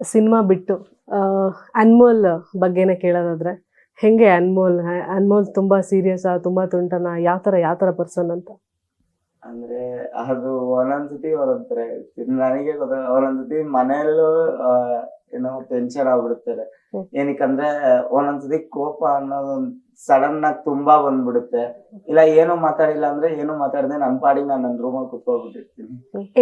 Cinema ಬಿಟ್ಟು ಅನ್ಮೋಲ್ ಬಗ್ಗೆನೇ ಕೇಳೋದಾದ್ರೆ, ಹೆಂಗೆ ಅನ್ಮೋಲ್ ಅನ್ಮೋಲ್ ತುಂಬಾ ಸೀರಿಯಸ್ ತುಂಬಾ ತುಂಟನ, ಯಾವ ತರ ಯಾವ ತರ ಪರ್ಸನ್ ಅಂತ? ಅಂದ್ರೆ ಅದು ಒಂದೊಂದ್ಸತಿ ಒಂದೊಂದ್ ನನಗೆ ಗೊತ್ತ ಒಂದೊಂದ್ಸತಿ ಮನೆಯಲ್ಲೂ ಟೆನ್ಷನ್ ಆಗ್ಬಿಡುತ್ತೆ. ಹ್ಮ್. ಏನಕ್ಕಂದ್ರೆ ಒಂದೊಂದ್ಸತಿ ಕೋಪ ಅನ್ನೋದು ಸಡನ್ ಆಗಿ ತುಂಬಾ ಬಂದ್ಬಿಡುತ್ತೆ. ಇಲ್ಲ ಏನು ಮಾತಾಡಿಲ್ಲ ಅಂದ್ರೆ ಏನು ಮಾತಾಡದೆ ನನ್ ಪಾಡಿ ನಾನು ನನ್ನ ರೂಮಲ್ಲಿ ಕುತ್ಕೊಳ್ಬಿಟ್ಟಿರ್ತೀನಿ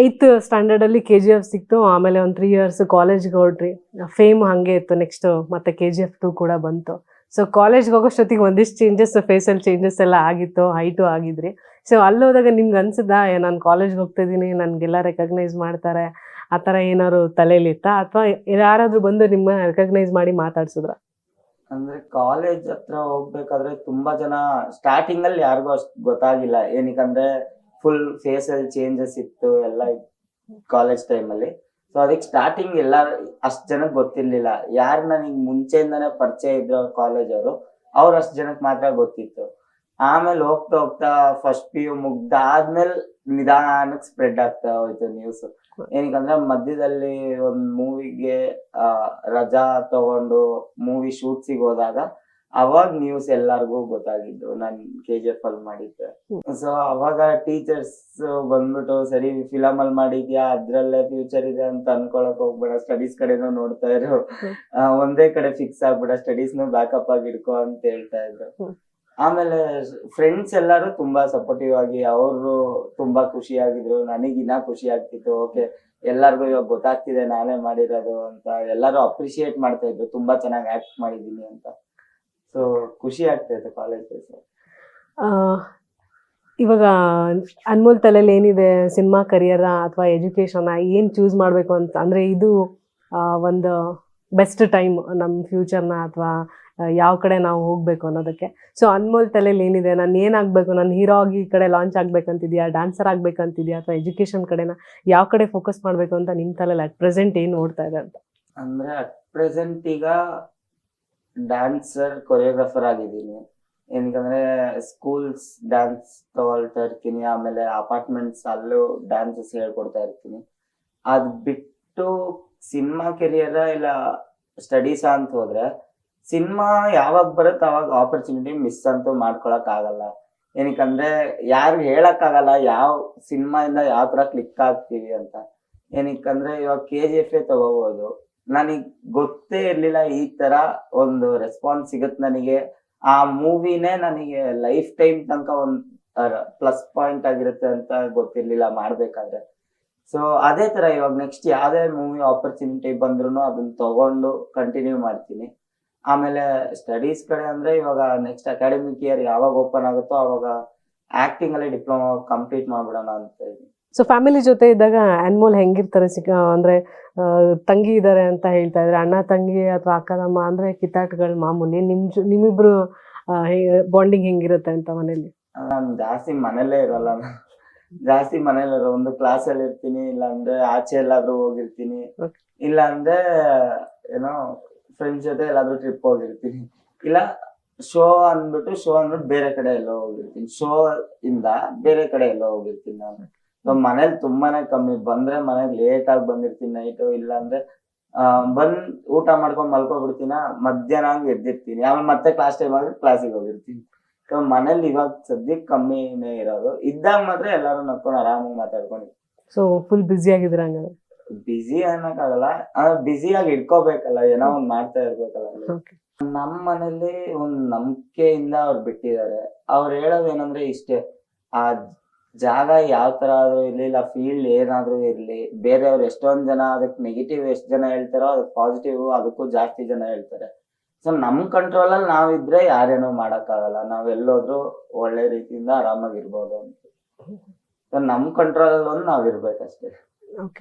ಏಯ್ತ್ ಸ್ಟ್ಯಾಂಡರ್ಡ್ ಅಲ್ಲಿ ಕೆ ಜಿ ಎಫ್ ಸಿಕ್ತು ಆಮೇಲೆ ಒಂದ್ ತ್ರೀ ಇಯರ್ಸ್ ಕಾಲೇಜ್ಗೆ ಹೊರಟ್ರಿ ಫೇಮ್ ಹಂಗೆ ಇತ್ತು ನೆಕ್ಸ್ಟ್ ಮತ್ತೆ ಕೆ ಜಿ ಎಫ್ ಟು ಕೂಡ ಬಂತು. ಸೊ ಕಾಲೇಜ್ಗೆ ಹೋಗೋಷ್ಟೊತ್ತಿಗೆ ಒಂದಿಷ್ಟು ಚೇಂಜಸ್ ಫೇಸಲ್ಲಿ ಚೇಂಜಸ್ ಎಲ್ಲ ಆಗಿತ್ತು ಹೈಟು ಆಗಿದ್ರಿ. ಸೊ ಅಲ್ಲಿ ಹೋದಾಗ ನಿಮ್ಗೆ ಅನ್ಸುದ ನಾನು ಕಾಲೇಜ್ಗೆ ಹೋಗ್ತಾ ಇದ್ದೀನಿ ನನಗೆಲ್ಲ ರೆಕಗ್ನೈಸ್ ಮಾಡ್ತಾರೆ. ಆ ಥರ ಏನಾದ್ರು ತಲೆಯಲ್ಲಿ ಇತ್ತಾ? ಅಥವಾ ಯಾರಾದರೂ ಬಂದು ನಿಮ್ಮ ರೆಕಗ್ನೈಸ್ ಮಾಡಿ ಮಾತಾಡ್ಸಿದ್ರ? ಅಂದ್ರೆ ಕಾಲೇಜ್ ಹತ್ರ ಹೋಗ್ಬೇಕಾದ್ರೆ ತುಂಬಾ ಜನ ಸ್ಟಾರ್ಟಿಂಗ್ ಅಲ್ಲಿ ಯಾರಿಗೂ ಅಷ್ಟು ಗೊತ್ತಾಗಿಲ್ಲ. ಏನಕ್ಕಂದ್ರೆ ಫುಲ್ ಫೇಸ್ ಅಲ್ಲಿ ಚೇಂಜಸ್ ಇತ್ತು, ಎಲ್ಲ ಕಾಲೇಜ್ ಟೈಮ್ ಅಲ್ಲಿ. ಸೊ ಅದಕ್ಕೆ ಸ್ಟಾರ್ಟಿಂಗ್ ಎಲ್ಲ ಅಷ್ಟ್ ಜನಕ್ಕೆ ಗೊತ್ತಿರ್ಲಿಲ್ಲ. ಯಾರು ನನಗೆ ಮುಂಚೆಯಿಂದಾನೇ ಪರಿಚಯ ಇದ್ರು ಕಾಲೇಜ್ ಅವರು, ಅವ್ರು ಅಷ್ಟ್ ಜನಕ್ಕೆ ಮಾತ್ರ ಗೊತ್ತಿತ್ತು. ಆಮೇಲೆ ಹೋಗ್ತಾ ಹೋಗ್ತಾ ಫಸ್ಟ್ ಪಿ ಯು ಮುಗ್ದಾದ್ಮೇಲೆ ನಿಧಾನಕ್ಕೆ ಸ್ಪ್ರೆಡ್ ಆಗ್ತಾ ಹೋಯ್ತು ನ್ಯೂಸ್ ಏನಕ್ಕಂದ್ರೆ ಮಧ್ಯದಲ್ಲಿ ಒಂದ್ ಮೂವಿಗೆ ರಜಾ ತಗೊಂಡು ಮೂವಿ ಶೂಟ್ಸಿಗೆ ಹೋದಾಗ ಅವಾಗ ನ್ಯೂಸ್ ಎಲ್ಲಾರ್ಗೂ ಗೊತ್ತಾಗಿದ್ದು ನಾನ್ ಕೆ ಜಿ ಎಫ್ ಅಲ್ಲಿ ಮಾಡಿದ್ದೆ. ಸೊ ಅವಾಗ ಟೀಚರ್ಸ್ ಬಂದ್ಬಿಟ್ಟು ಸರಿ ಫಿಲಂ ಅಲ್ಲಿ ಮಾಡಿದ್ಯಾ? ಅದ್ರಲ್ಲೇ ಫ್ಯೂಚರ್ ಇದೆ ಅಂತ ಅನ್ಕೊಳಕ್ ಹೋಗ್ಬೇಡ ಸ್ಟಡೀಸ್ ಕಡೆನೂ ನೋಡ್ತಾ ಇದ್ರು ಒಂದೇ ಕಡೆ ಫಿಕ್ಸ್ ಆಗ್ಬೇಡ ಸ್ಟಡೀಸ್ ನು ಬ್ಯಾಕಪ್ ಆಗಿ ಇಡ್ಕೊ ಅಂತ ಹೇಳ್ತಾ ಇದ್ರು. ಆಮೇಲೆ ಫ್ರೆಂಡ್ಸ್ ಎಲ್ಲರೂ ತುಂಬಾ ಸಪೋರ್ಟಿವ್ ಆಗಿ ಅವರು ತುಂಬಾ ಖುಷಿಯಾಗಿದ್ರು ನನಗೆ ಇನ್ನ ಖುಷಿ ಆಗ್ತಿತ್ತು, ಓಕೆ, ಎಲ್ಲರಿಗೂ ಇವಾಗ ಗೊತ್ತಾಗ್ತಿದೆ ನಾನೇ ಮಾಡಿರೋದು ಅಂತ ಎಲ್ಲರೂ ಅಪ್ರಿಶಿಯೇಟ್ ಮಾಡ್ತಾ ಇದ್ರು, ತುಂಬಾ ಚೆನ್ನಾಗಿ ಆಕ್ಟ್ ಮಾಡಿದೀನಿ ಅಂತ. ಸೊ ಖುಷಿ ಆಗ್ತಾ ಇತ್ತು ಕಾಲೇಜ್ ಡೇಸ್ ಇವಾಗ ಅನ್ಮೋಲ್ ತಲೆಯಲ್ಲಿ ಏನಿದೆ ಸಿನಿಮಾ ಕರಿಯರ ಅಥವಾ ಎಜುಕೇಶನ್ ಏನು ಚೂಸ್ ಮಾಡಬೇಕು ಅಂತ, ಅಂದರೆ ಇದು ಒಂದು ಬೆಸ್ಟ್ ಟೈಮ್ ನಮ್ಮ ಫ್ಯೂಚರ್ನ ಅಥವಾ ಯಾವ ಕಡೆ ನಾವು ಹೋಗಬೇಕು ಅನ್ನೋದಕ್ಕೆ. ಸೊ ಅನ್ಮೋಲ್ ತಲೆಯಲ್ಲಿ ಏನಿದೆ? ನಾನು ಏನಾಗಬೇಕು? ನಾನು ಹೀರೋ ಆಗಿ ಈ ಕಡೆ ಲಾಂಚ್ ಆಗಬೇಕಂತಿದೆಯಾ? ಡ್ಯಾನ್ಸರ್ ಆಗಬೇಕಂತಿದೆಯಾ? ಅಥವಾ ಎಜುಕೇಶನ್ ಕಡೆನ ಯಾವ ಕಡೆ ಫೋಕಸ್ ಮಾಡಬೇಕು ಅಂತ ನಿಮ್ಮ ತಲೆಯಲ್ಲಿ ಅಟ್ ಪ್ರೆಸೆಂಟ್ ಏನು ನೋಡ್ತಾ ಇದೆ ಅಂತ? ಅಂದ್ರೆ ಅಟ್ ಪ್ರೆಸೆಂಟ್ ಈಗ ಡ್ಯಾನ್ಸರ್ ಕೊರಿಯೋಗ್ರಾಫರ್ ಆಗಿದ್ದೀನಿ. ಏನಕ್ಕಂದ್ರೆ ಸ್ಕೂಲ್ಸ್ ಡ್ಯಾನ್ಸ್ ತಗೊಳ್ತಾ ಇರ್ತೀನಿ. ಆಮೇಲೆ ಅಪಾರ್ಟ್ಮೆಂಟ್ಸ್ ಅಲ್ಲೂ ಡ್ಯಾನ್ಸಸ್ ಹೇಳ್ಕೊಡ್ತಾ ಇರ್ತೀನಿ. ಅದ್ ಬಿಟ್ಟು ಸಿನಿಮಾ ಕೆರಿಯರ್ ಇಲ್ಲ ಸ್ಟಡೀಸ್ ಅಂತ ಹೋದ್ರೆ ಸಿನಿಮಾ ಯಾವಾಗ ಬರುತ್ತೆ ಅವಾಗ ಆಪರ್ಚುನಿಟಿ ಮಿಸ್ ಅಂತೂ ಮಾಡ್ಕೊಳಕ್ ಆಗಲ್ಲ ಏನಕ್ಕಂದ್ರೆ ಯಾರು ಹೇಳಕ್ ಆಗಲ್ಲ ಯಾವ ಸಿನಿಮಾ ಇಂದ ಯಾವ ತರ ಕ್ಲಿಕ್ ಆಗ್ತೀವಿ ಅಂತ. ಏನಕ್ಕಂದ್ರೆ ಇವಾಗ ಕೆ ಜಿ ಎಫ್ ತಗೋಬಹುದು ನನಗ್ ಗೊತ್ತೇ ಇರ್ಲಿಲ್ಲ ಈ ತರ ಒಂದು ರೆಸ್ಪಾನ್ಸ್ ಸಿಗುತ್ತೆ ನನಗೆ. ಆ ಮೂವಿನೇ ನನಗೆ ಲೈಫ್ ಟೈಮ್ ತನಕ ಒಂದ್ ಪ್ಲಸ್ ಪಾಯಿಂಟ್ ಆಗಿರುತ್ತೆ ಅಂತ ಗೊತ್ತಿರ್ಲಿಲ್ಲ ಮಾಡ್ಬೇಕಾದ್ರೆ. ಸೊ ಅದೇ ತರ ಇವಾಗ ನೆಕ್ಸ್ಟ್ ಯಾವ್ದೇ ಮೂವಿ ಆಪರ್ಚುನಿಟಿ ಬಂದ್ರು ಅದನ್ನ ತಗೊಂಡು ಕಂಟಿನ್ಯೂ ಮಾಡ್ತೀನಿ. ಆಮೇಲೆ ಸ್ಟಡೀಸ್ ಕಡೆ ಅಂದ್ರೆ ಇವಾಗ ನೆಕ್ಸ್ಟ್ ಅಕಾಡೆಮಿಕ್ ಇಯರ್ ಯಾವಾಗ ಓಪನ್ ಆಗುತ್ತೋ ಅವಾಗ ಆಕ್ಟಿಂಗ್ ಅಲ್ಲಿ ಡಿಪ್ಲೊಮಾ ಕಂಪ್ಲೀಟ್ ಮಾಡ್ಬಿಡೋಣ ಅಂತ ಇದ್ದೀನಿ ಸೊ ಫ್ಯಾಮಿಲಿ ಜೊತೆ ಇದ್ದಾಗ ಅನ್ಮೋಲ್ ಹೆಂಗಿರ್ತಾರೆ ಸಿಕ್ಕ ಅಂದ್ರೆ ತಂಗಿ ಇದ್ದಾರೆ ಅಂತ ಹೇಳ್ತಾ ಇದ್ರೆ ಅಣ್ಣ ತಂಗಿ ಅಥವಾ ಅಕ್ಕ ತಮ್ಮ ಅಂದ್ರೆ ಕಿತ್ತಾಟಗಳು ಮಾಮೂಲಿ ನಿಮ್ ಜೊ- ನಿಮ್ಮಿಬ್ರು ಬಾಂಡಿಂಗ್ ಹೆಂಗಿರುತ್ತೆ ಅಂತ ಮನೇಲಿ ನಾನು ಜಾಸ್ತಿ ಮನೇಲೇ ಇರಲ್ಲ. ಜಾಸ್ತಿ ಮನೇಲಿ ಇರೋ ಒಂದು ಕ್ಲಾಸ್ ಅಲ್ಲಿ ಇರ್ತೀನಿ ಇಲ್ಲ ಅಂದ್ರೆ ಆಚೆ ಎಲ್ಲಾದ್ರೂ ಹೋಗಿರ್ತೀನಿ. ಇಲ್ಲ ಅಂದ್ರೆ ಏನೋ ಫ್ರೆಂಡ್ಸ್ ಜೊತೆ ಎಲ್ಲಾದ್ರೂ ಟ್ರಿಪ್ ಹೋಗಿರ್ತೀನಿ. ಇಲ್ಲ ಶೋ ಅಂದ್ಬಿಟ್ಟು ಶೋ ಅಂದ್ಬಿಟ್ಟು ಬೇರೆ ಕಡೆ ಎಲ್ಲೋ ಹೋಗಿರ್ತೀನಿ. ಶೋ ಇಂದ ಬೇರೆ ಕಡೆ ಎಲ್ಲೋ ಹೋಗಿರ್ತೀನಿ ನಾನು. ಸೊ ಮನೇಲಿ ತುಂಬಾನೇ ಕಮ್ಮಿ. ಬಂದ್ರೆ ಮನೆಗ್ ಲೇಟ್ ಆಗಿ ಬಂದಿರ್ತೀನಿ ನೈಟ್ ಇಲ್ಲ ಅಂದ್ರೆ ಬಂದ್ ಊಟ ಮಾಡ್ಕೊಂಡ್ ಮಲ್ಕೊಬಿಡ್ತೀನ. ಮಧ್ಯಾಹ್ನ ಹಂಗ್ ಎದ್ದಿರ್ತೀನಿ. ಆಮೇಲೆ ಮತ್ತೆ ಕ್ಲಾಸ್ ಟೈಮ್ ಆಗಿ ಕ್ಲಾಸಿಗೆ ಹೋಗಿರ್ತೀನಿ. ಸೊ ಮನೇಲಿ ಇವಾಗ ಸದ್ಯಕ್ಕೆ ಕಮ್ಮಿನೇ ಇರೋದು. ಇದ್ದಾಗ ಮಾತ್ರ ಎಲ್ಲಾರು ನಕ್ಕೊಂಡು ಆರಾಮಾಗಿ ಮಾತಾಡ್ಕೊಂಡು. ಸೊ ಫುಲ್ ಬ್ಯುಸಿ ಆಗಿದ್ರ ಹಂಗಾದ್ರೆ? ಬಿಸಿ ಅನ್ನಕ್ಕಾಗಲ್ಲ. ಬಿಸಿ ಆಗಿ ಇಟ್ಕೋಬೇಕಲ್ಲ ಏನೋ ಒಂದ್ ಮಾಡ್ತಾ ಇರ್ಬೇಕಲ್ಲ. ನಮ್ ಮನೇಲಿ ಒಂದ್ ನಂಬಿಕೆಯಿಂದ ಅವ್ರು ಬಿಟ್ಟಿದ್ದಾರೆ. ಅವ್ರು ಹೇಳೋದು ಏನಂದ್ರೆ ಇಷ್ಟೇ ಆ ಜಾಗ ಯಾವ ತರ ಆದ್ರೂ ಇರ್ಲಿ ಇಲ್ಲ ಫೀಲ್ಡ್ ಏನಾದ್ರೂ ಇರ್ಲಿ ಬೇರೆಯವ್ರು ಎಷ್ಟೊಂದ್ ಜನ ಅದಕ್ಕೆ ನೆಗೆಟಿವ್ ಎಷ್ಟ್ ಜನ ಹೇಳ್ತಾರೋ ಅದಕ್ಕೆ ಪಾಸಿಟಿವ್ ಅದಕ್ಕೂ ಜಾಸ್ತಿ ಜನ ಹೇಳ್ತಾರೆ. ಸೊ ನಮ್ ಕಂಟ್ರೋಲ್ ಅಲ್ಲಿ ನಾವಿದ್ರೆ ಯಾರೇನೋ ಮಾಡಕ್ಕಾಗಲ್ಲ. ನಾವ್ ಎಲ್ಲೋದ್ರು ಒಳ್ಳೆ ರೀತಿಯಿಂದ ಆರಾಮಾಗಿ ಇರ್ಬೋದು ಅಂತ. ಸೊ ನಮ್ ಕಂಟ್ರೋಲ್ ಅಲ್ಲಿ ಒಂದು ನಾವ್ ಇರ್ಬೇಕಷ್ಟೇ.